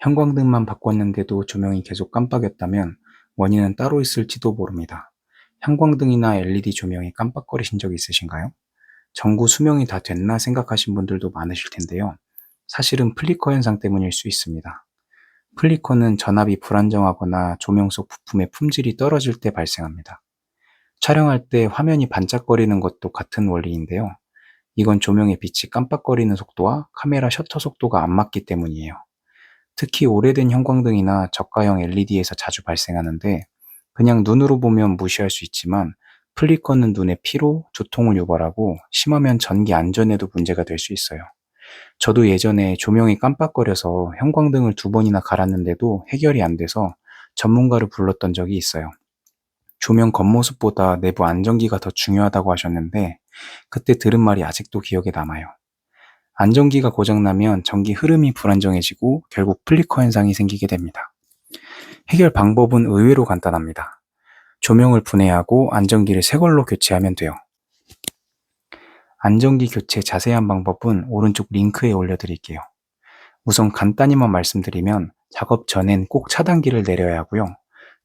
형광등만 바꿨는데도 조명이 계속 깜빡였다면 원인은 따로 있을지도 모릅니다. 형광등이나 LED 조명이 깜빡거리신 적 있으신가요? 전구 수명이 다 됐나 생각하신 분들도 많으실 텐데요. 사실은 플리커 현상 때문일 수 있습니다. 플리커는 전압이 불안정하거나 조명 속 부품의 품질이 떨어질 때 발생합니다. 촬영할 때 화면이 반짝거리는 것도 같은 원리인데요. 이건 조명의 빛이 깜빡거리는 속도와 카메라 셔터 속도가 안 맞기 때문이에요. 특히 오래된 형광등이나 저가형 LED에서 자주 발생하는데 그냥 눈으로 보면 무시할 수 있지만 플리커는 눈에 피로, 두통을 유발하고 심하면 전기 안전에도 문제가 될 수 있어요. 저도 예전에 조명이 깜빡거려서 형광등을 두 번이나 갈았는데도 해결이 안 돼서 전문가를 불렀던 적이 있어요. 조명 겉모습보다 내부 안전기가 더 중요하다고 하셨는데 그때 들은 말이 아직도 기억에 남아요. 안전기가 고장나면 전기 흐름이 불안정해지고 결국 플리커 현상이 생기게 됩니다. 해결 방법은 의외로 간단합니다. 조명을 분해하고 안전기를 새 걸로 교체하면 돼요. 안전기 교체 자세한 방법은 오른쪽 링크에 올려드릴게요. 우선 간단히만 말씀드리면 작업 전엔 꼭 차단기를 내려야 하고요.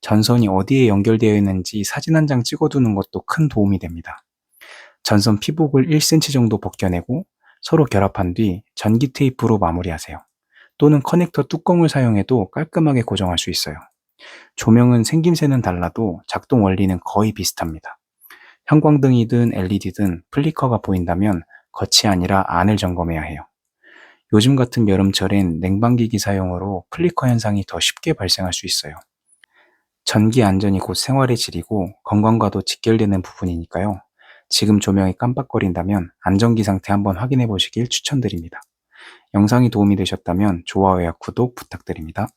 전선이 어디에 연결되어 있는지 사진 한 장 찍어두는 것도 큰 도움이 됩니다. 전선 피복을 1cm 정도 벗겨내고 서로 결합한 뒤 전기 테이프로 마무리하세요. 또는 커넥터 뚜껑을 사용해도 깔끔하게 고정할 수 있어요. 조명은 생김새는 달라도 작동 원리는 거의 비슷합니다. 형광등이든 LED든 플리커가 보인다면 겉이 아니라 안을 점검해야 해요. 요즘 같은 여름철엔 냉방기기 사용으로 플리커 현상이 더 쉽게 발생할 수 있어요. 전기 안전이 곧 생활의 질이고 건강과도 직결되는 부분이니까요. 지금 조명이 깜빡거린다면 안전기 상태 한번 확인해 보시길 추천드립니다. 영상이 도움이 되셨다면 좋아요와 구독 부탁드립니다.